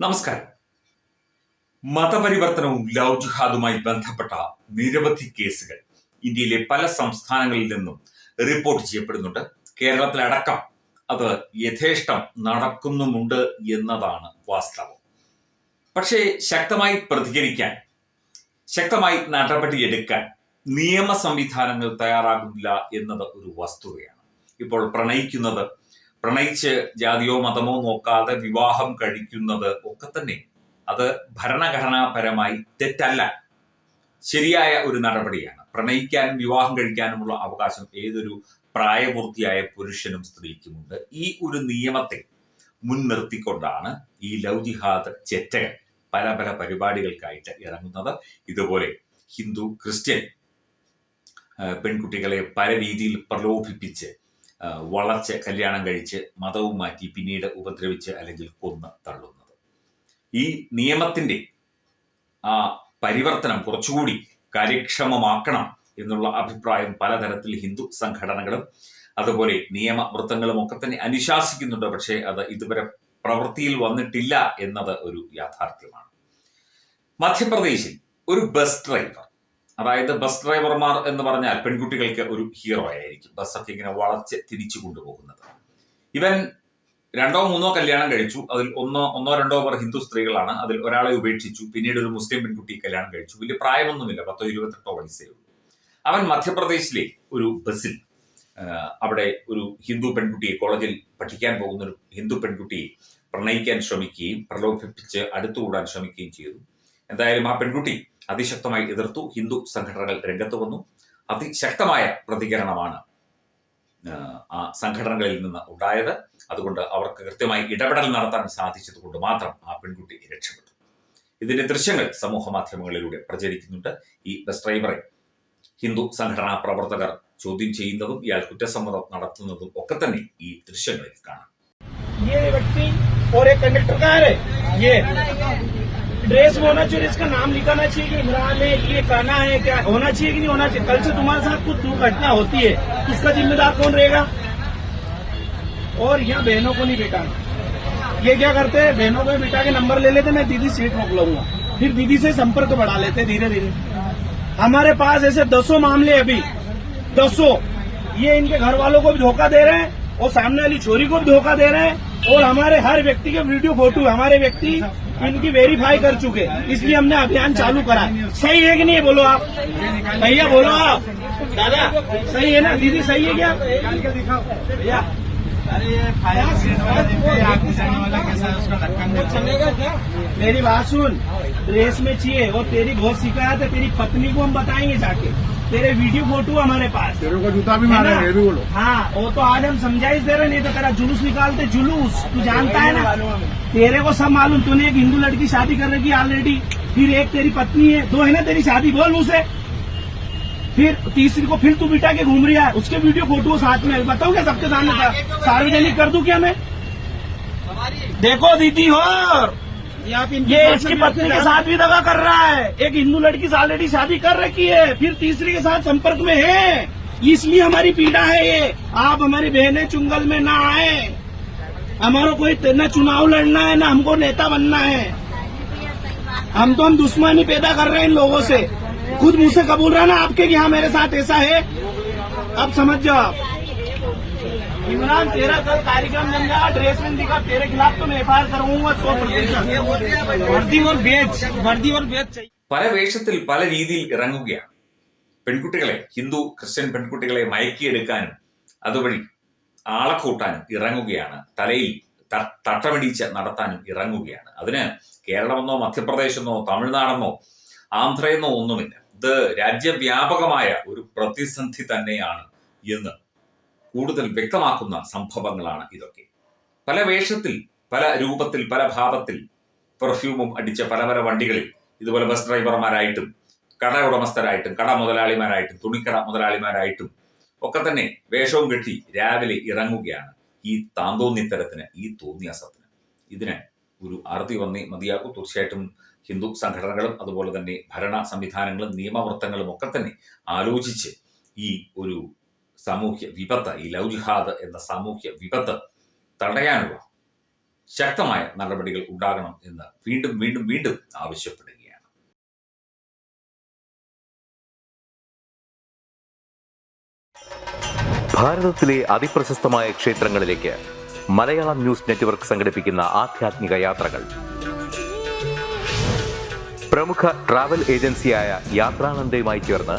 നമസ്കാരം. മതപരിവർത്തനവും ലവ് ജിഹാദുമായി ബന്ധപ്പെട്ട നിരവധി കേസുകൾ ഇന്ത്യയിലെ പല സംസ്ഥാനങ്ങളിൽ നിന്നും റിപ്പോർട്ട് ചെയ്യപ്പെടുന്നുണ്ട്. കേരളത്തിലടക്കം അത് യഥേഷ്ടം നടക്കുന്നുമുണ്ട് എന്നതാണ് വാസ്തവം. പക്ഷേ ശക്തമായി പ്രതികരിക്കാൻ ശക്തമായി നടപടിയെടുക്കാൻ നിയമ സംവിധാനങ്ങൾ തയ്യാറാകുന്നില്ല എന്നത് ഒരു വസ്തുതയാണ്. ഇപ്പോൾ പ്രണയിക്കുന്നത് പ്രണയിച്ച് ജാതിയോ മതമോ നോക്കാതെ വിവാഹം കഴിക്കുന്നത് ഒക്കെ തന്നെ അത് ഭരണഘടനാപരമായി തെറ്റല്ല. ശരിയായ ഒരു നടപടിയാണ്. പ്രണയിക്കാനും വിവാഹം കഴിക്കാനുമുള്ള അവകാശം ഏതൊരു പ്രായപൂർത്തിയായ പുരുഷനും സ്ത്രീക്കുമുണ്ട്. ഈ ഒരു നിയമത്തെ മുൻനിർത്തിക്കൊണ്ടാണ് ഈ ലവ് ജിഹാദ് ചെറ്റകൾ പല പല പരിപാടികൾക്കായിട്ട് ഇറങ്ങുന്നത്. ഇതുപോലെ ഹിന്ദു ക്രിസ്ത്യൻ പെൺകുട്ടികളെ പല രീതിയിൽ പ്രലോഭിപ്പിച്ച് വളർച്ച് കല്യാണം കഴിച്ച് മതവും മാറ്റി പിന്നീട് ഉപദ്രവിച്ച് അല്ലെങ്കിൽ കൊന്ന് തള്ളുന്നത്. ഈ നിയമത്തിന്റെ ആ പരിവർത്തനം കുറച്ചുകൂടി കാര്യക്ഷമമാക്കണം എന്നുള്ള അഭിപ്രായം പലതരത്തിൽ ഹിന്ദു സംഘടനകളും അതുപോലെ നിയമവൃത്തങ്ങളും ഒക്കെ തന്നെ അനുശാസിക്കുന്നുണ്ട്. പക്ഷേ അത് ഇതുവരെ പ്രവൃത്തിയിൽ വന്നിട്ടില്ല എന്നത് ഒരു യാഥാർത്ഥ്യമാണ്. മധ്യപ്രദേശിൽ ഒരു ബസ് ഡ്രൈവർ അതായത് ബസ് ഡ്രൈവർമാർ എന്ന് പറഞ്ഞാൽ പെൺകുട്ടികൾക്ക് ഒരു ഹീറോ ആയിരിക്കും. ബസ്സൊക്കെ ഇങ്ങനെ വളച്ച് തിരിച്ചു കൊണ്ടുപോകുന്നത്. ഇവൻ രണ്ടോ മൂന്നോ കല്യാണം കഴിച്ചു. അതിൽ ഒന്നോ ഒന്നോ രണ്ടോ പേർ ഹിന്ദു സ്ത്രീകളാണ്. അതിൽ ഒരാളെ ഉപേക്ഷിച്ചു. പിന്നീട് ഒരു മുസ്ലിം പെൺകുട്ടി കല്യാണം കഴിച്ചു. വലിയ പ്രായമൊന്നുമില്ല. പത്തോ ഇരുപത്തെട്ടോ വയസ്സേ ഉള്ളൂ. അവൻ മധ്യപ്രദേശിലെ ഒരു ബസ്സിൽ അവിടെ ഒരു ഹിന്ദു പെൺകുട്ടിയെ കോളേജിൽ പഠിക്കാൻ പോകുന്ന ഒരു ഹിന്ദു പെൺകുട്ടിയെ പ്രണയിക്കാൻ ശ്രമിക്കുകയും പ്രലോഭിപ്പിച്ച് അടുത്തുകൂടാൻ ശ്രമിക്കുകയും ചെയ്തു. എന്തായാലും ആ പെൺകുട്ടി അതിശക്തമായി എതിർത്തു. ഹിന്ദു സംഘടനകൾ രംഗത്ത് വന്നു. അതിശക്തമായ പ്രതികരണമാണ് ആ, സംഘടനകളിൽ നിന്ന് ഉണ്ടായത്. അതുകൊണ്ട് അവർക്ക് കൃത്യമായി ഇടപെടൽ നടത്താൻ സാധിച്ചതുകൊണ്ട് മാത്രം ആ പെൺകുട്ടി രക്ഷപ്പെട്ടു. ഇതിന്റെ ദൃശ്യങ്ങൾ സമൂഹ മാധ്യമങ്ങളിലൂടെ പ്രചരിക്കുന്നുണ്ട്. ഈ ബസ് ഡ്രൈവറെ ഹിന്ദു സംഘടനാ പ്രവർത്തകർ ചോദ്യം ചെയ്യുന്നതും ഇയാൾ കുറ്റസമ്മതം നടത്തുന്നതും ഒക്കെ തന്നെ ഈ ദൃശ്യങ്ങളിൽ കാണാം. ड्रेस में होना चाहिए, इसका नाम लिखाना चाहिए कि इमरान है, ये कहना है, क्या होना चाहिए कि नहीं होना चाहिए। कल से तुम्हारे साथ कुछ दुर्घटना होती है इसका जिम्मेदार कौन रहेगा? और यहाँ बहनों को नहीं बिठाना ये क्या करते हैं? बहनों को बिठा के नंबर ले लेते, मैं दीदी सीट रोक लूँगा फिर दीदी से संपर्क बढ़ा लेते धीरे धीरे हमारे पास ऐसे दसों मामले अभी। दसों। ये इनके घर वालों को भी धोखा दे रहे हैं, और सामने वाली छोरी को भी धोखा दे रहे हैं, और हमारे हर व्यक्ति के वीडियो, फ़ोटो, हमारे व्यक्ति इनकी वेरीफाई कर चुके इसलिए हमने अभियान चालू करा सही है कि नहीं बोलो आप। भैया, बोलो आप। दादा, सही है ना? दीदी, सही है क्या? भैया। अरे ये चलेगा क्या मेरी बात सुन। रेस में चाहिए। और तेरी बहुत शिकायत है। तेरी पत्नी को हम बताएँगे जाके। तेरे वीडियो फ़ोटो हमारे पास। तेरे को जूता भी मारे? ये भी बोलो। हाँ वो तो आज हम समझाइश दे रहे नहीं तो तेरा जुलूस निकालते जुलूस। तू जानता है ना? तेरे को सब मालूम तूने एक हिंदू लड़की शादी कर रखी ऑलरेडी फिर एक तेरी पत्नी है दो है ना तेरी शादी? बोल उसे फिर तीसरी को फिर तू बिटा के घूम रहा है। उसके वीडियो फ़ोटो साथ में। है। बताओ क्या सबके सामने था? सार्वजनिक कर दू क्या मैं? देखो दीदी हो ये इसकी पत्नी के साथ भी दगा कर रहा है। एक हिंदू लड़की से ऑलरेडी शादी कर रखी है फिर तीसरी के साथ संपर्क में है। इसलिए हमारी पीड़ा है ये। आप हमारी बहनें चुंगल में ना आए। हमारा कोई न चुनाव लड़ना है ना हमको नेता बनना है। हम तो हम दुश्मनी पैदा कर रहे हैं इन लोगों से। खुद मुझसे कबूल रहा ना आपके कि हाँ मेरे साथ ऐसा है? अब समझ जाओ आप। इमरान तेरा कल कार्यक्रम बन गया ड्रेस में दिखा तेरे खिलाफ तो मैं एफ आई आर करूंगा सौ प्रतिशत वर्दी और बेच वर्दी और बेच चाहिए പല വേഷത്തിൽ പല രീതിയിൽ ഇറങ്ങുകയാണ് പെൺകുട്ടികളെ ഹിന്ദു ക്രിസ്ത്യൻ പെൺകുട്ടികളെ മയക്കിയെടുക്കാനും അതുവഴി ആളെ കൂട്ടാനും ഇറങ്ങുകയാണ് തലയിൽ ത- തട്ടമിടിച്ച് നടത്താനും ഇറങ്ങുകയാണ് അതിന് കേരളമെന്നോ മധ്യപ്രദേശെന്നോ തമിഴ്നാടെന്നോ ആന്ധ്രയെന്നോ ഒന്നുമില്ല ഇത് രാജ്യവ്യാപകമായ ഒരു പ്രതിസന്ധി തന്നെയാണ് എന്ന് കൂടുതൽ വ്യക്തമാക്കുന്ന സംഭവങ്ങളാണ് ഇതൊക്കെ. പല വേഷത്തിൽ പല രൂപത്തിൽ പല ഭാവത്തിൽ പെർഫ്യൂമും അടിച്ച പല പല വണ്ടികളിൽ ഇതുപോലെ ബസ് ഡ്രൈവർമാരായിട്ടും കട ഉടമസ്ഥരായിട്ടും കട മുതലാളിമാരായിട്ടും തുണിക്കട മുതലാളിമാരായിട്ടും ഒക്കെ തന്നെ വേഷവും കെട്ടി രാവിലെ ഇറങ്ങുകയാണ്. ഈ താന്തോന്നിത്തരത്തിന് ഈ തോന്നിയാസത്തിന്. ഇതിന് ഒരു അറുതി വന്നേ മതിയാകും. തീർച്ചയായിട്ടും ഹിന്ദു സംഘടനകളും അതുപോലെ തന്നെ ഭരണ സംവിധാനങ്ങളും നിയമവൃത്തങ്ങളും ഒക്കെ തന്നെ ആലോചിച്ച് ഈ ഒരു സാമൂഹ്യ വിപത്ത് ഈ ലവ് ജിഹാദ് എന്ന സാമൂഹ്യ വിപത്ത് തടയാനുള്ള ശക്തമായ നടപടികൾ ഉണ്ടാകണം എന്ന് വീണ്ടും വീണ്ടും വീണ്ടും ആവശ്യപ്പെടുകയാണ്. ഭാരതത്തിലെ അതിപ്രശസ്തമായ ക്ഷേത്രങ്ങളിലേക്ക് മലയാളം ന്യൂസ് നെറ്റ്വർക്ക് സംഘടിപ്പിക്കുന്ന ആധ്യാത്മിക യാത്രകൾ. പ്രമുഖ ട്രാവൽ ഏജൻസിയായ യാത്രാനന്ദയുമായി ചേർന്ന്